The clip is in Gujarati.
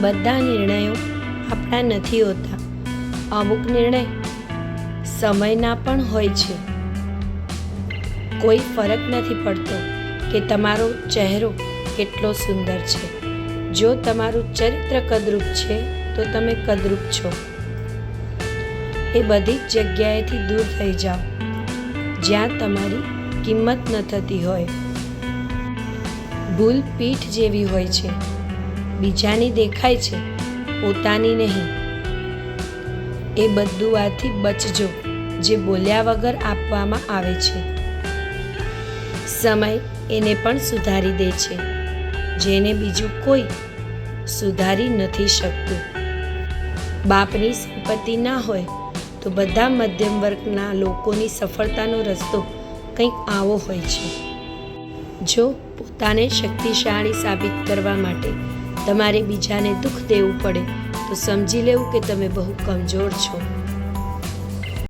બધા નિર્ણયો આપણા નથી હોતા. અમુક નિર્ણય સમયના પણ હોય છે. કોઈ ફરક નથી પડતો કે તમારો ચહેરો કેટલો સુંદર છે. જો તમારું ચરિત્ર કદરૂપ છે, તો તમે કદરૂપ છો. એ બધી જ જગ્યાએથી દૂર થઈ જાઓ. જ્યાં તમારી કિંમત ન થતી હોય. ભૂલ પીઠ જેવી હોય છે. બીજાની દેખાય છે, પોતાની નહીં. એ બધું આથી બચજો, જે બોલ્યા વગર આપવામાં આવે છે. સમય એને પણ સુધારી દે છે, જેને બીજું કોઈ સુધારી નથી શકતું. બાપની સંપત્તિ ના હોય, તો બધા મધ્યમ વર્ગના લોકોની સફળતાનો રસ્તો કંઈક આવો હોય છે. જો પોતાને શક્તિશાળી સાબિત કરવા માટે તમારે બીજાને દુઃખ દેવું પડે, તો સમજી લેવું કે તમે બહુ કમજોર છો.